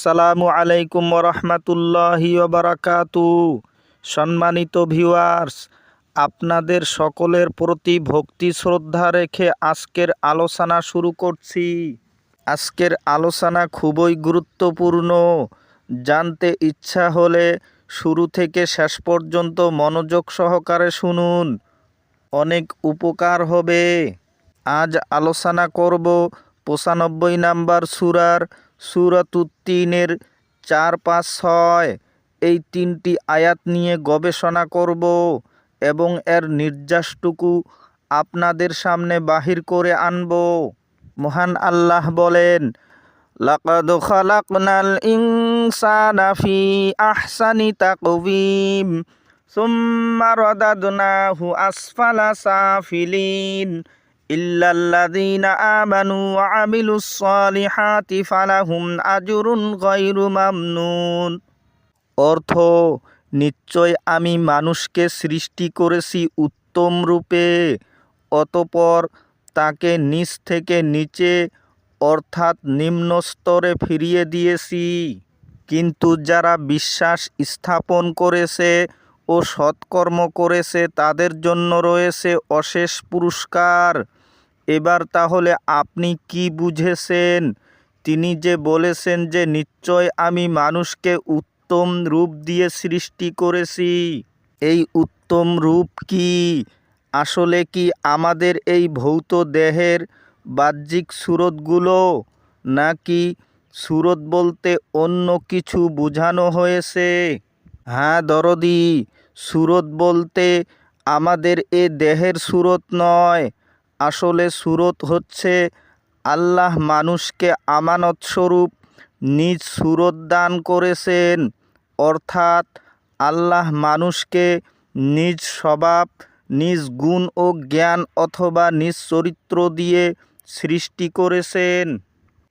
আসসালামু আলাইকুম রহমতুল্লাহি বারাকাতু সম্মানিত ভিউয়ার্স, আপনাদের সকলের প্রতি ভক্তি শ্রদ্ধা রেখে আজকের আলোচনা শুরু করছি। আজকের আলোচনা খুবই গুরুত্বপূর্ণ। জানতে ইচ্ছা হলে শুরু থেকে শেষ পর্যন্ত মনোযোগ সহকারে শুনুন। অনেক উপকার হবে। আজ আলোচনা করব পঁচানব্বই নাম্বার সুরার সুরাতুত্তিনের চার পাঁচ ছয় এই তিনটি আয়াত নিয়ে গবেষণা করব এবং এর নির্যাসটুকু আপনাদের সামনে বাহির করে আনব। মহান আল্লাহ বলেন, লাকাদ খালাকনাল ইনসানা আহসানি তাকওয়িম, সুম্মা রাদাদনাহু আসফালা সাফিলিন। আমানু আজরুন অর্থ, নিশ্চয় আমি মানুষকে সৃষ্টি করেছি উত্তম রূপে, অতপর তাকে নিচ থেকে নিচে, অর্থাৎ নিম্ন স্তরে ফিরিয়ে দিয়েছি। কিন্তু যারা বিশ্বাস স্থাপন করেছে ও সৎকর্ম করেছে তাদের জন্য রয়েছে অশেষ পুরস্কার। এবার তাহলে আপনি কি বুঝেছেন? তিনি যে বলেছেন যে, নিশ্চয় আমি মানুষকে উত্তম রূপ দিয়ে সৃষ্টি করেছি। এই উত্তম রূপ কি? আসলে কি আমাদের এই ভৌত দেহের বাহ্যিক সুরতগুলো, নাকি সুরত বলতে অন্য কিছু বোঝানো হয়েছে? হ্যাঁ দরদি, সুরত বলতে আমাদের এ দেহের সুরত নয়। আসলে সুরত হচ্ছে আল্লাহ মানুষকে আমানত স্বরূপ নিজ সুরত দান করেছেন। অর্থাৎ আল্লাহ মানুষকে নিজ স্বভাব, নিজ গুণ ও জ্ঞান অথবা নিজ চরিত্র দিয়ে সৃষ্টি করেছেন।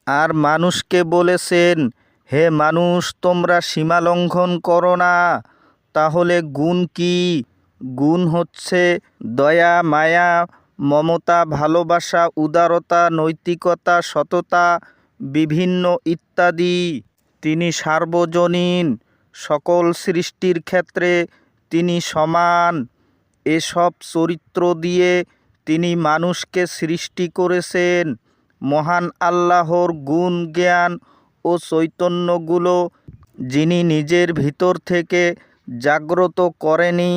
আর মানুষকে বলেছেন, হে মানুষ, তোমরা সীমা লঙ্ঘন করো না। তাহলে গুণ কি? গুণ হচ্ছে দয়া, মায়া মমতা, ভালোবাসা, উদারতা, নৈতিকতা, সততা, বিভিন্ন ইত্যাদি। তিনি সার্বজনীন, সকল সৃষ্টির ক্ষেত্রে তিনি সমান। এসব চরিত্র দিয়ে তিনি মানুষকে সৃষ্টি করেছেন। মহান আল্লাহর গুণ, জ্ঞান ও চৈতন্যগুলো যিনি নিজের ভিতর থেকে জাগ্রত করেনি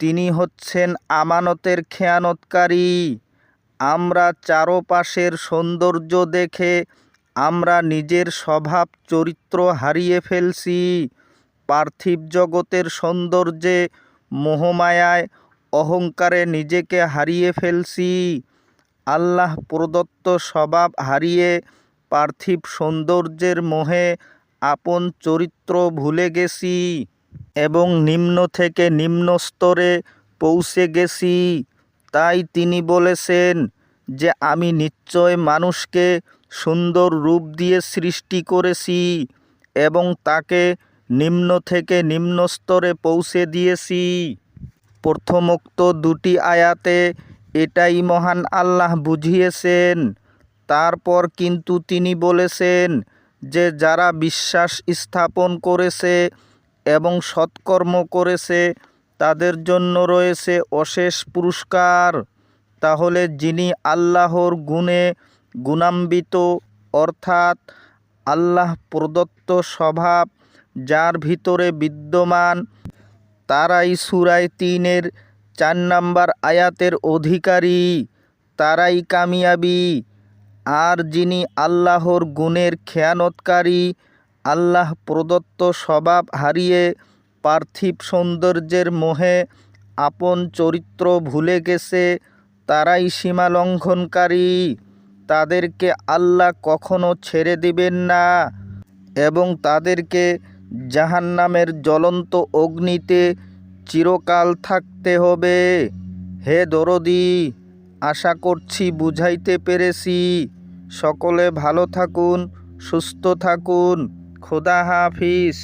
তিনি হচ্ছেন আমানতের খেয়ানতকারী। আমরা চারপাশের সৌন্দর্য দেখে আমরা নিজের স্বভাব চরিত্র হারিয়ে ফেলছি। পার্থিব জগতের সৌন্দর্যে, মোহমায়ায়, অহংকারে নিজেকে হারিয়ে ফেলছি। আল্লাহ প্রদত্ত স্বভাব হারিয়ে পার্থিব সৌন্দর্যের মোহে আপন চরিত্র ভুলে গেছি। এবং নিম্ন থেকে নিম্ন স্তরে পৌঁছে গেছি। তাই তিনি বলেছেন যে, আমি নিশ্চয় মানুষকে সুন্দর রূপ দিয়ে সৃষ্টি করেছি এবং তাকে নিম্ন থেকে নিম্ন স্তরে পৌঁছে দিয়েছি। প্রথমোক্ত দুটি আয়াতে এটাই মহান আল্লাহ বুঝিয়েছেন। তারপর কিন্তু তিনি বলেছেন যে, যারা বিশ্বাস স্থাপন করেছে এবং সৎকর্ম করেছে, তাদের জন্য রয়েছে অশেষ পুরস্কার। তাহলে যিনি আল্লাহর গুণে গুণান্বিত, অর্থাৎ আল্লাহ প্রদত্ত স্বভাব যার ভিতরে বিদ্যমান, তারাই সুরায় তিনের চার নাম্বার আয়াতের অধিকারী, তারাই কামিয়াবি। আর যিনি আল্লাহর গুণের খেয়ানতকারী আল্লাহ প্রদত্ত স্বভাব হারিয়ে পার্থিব সৌন্দর্যের মোহে আপন চরিত্র ভুলে গেছে, তারাই সীমা লঙ্ঘনকারী। তাদেরকে আল্লাহ কখনো ছেড়ে দিবেন না এবং তাদেরকে জাহান্নামের জ্বলন্ত অগ্নিতে চিরকাল থাকতে হবে। হে দরদি, আশা করছি বুঝাইতে পেরেছি। সকলে ভালো থাকুন, সুস্থ থাকুন। খোদা হাফিজ।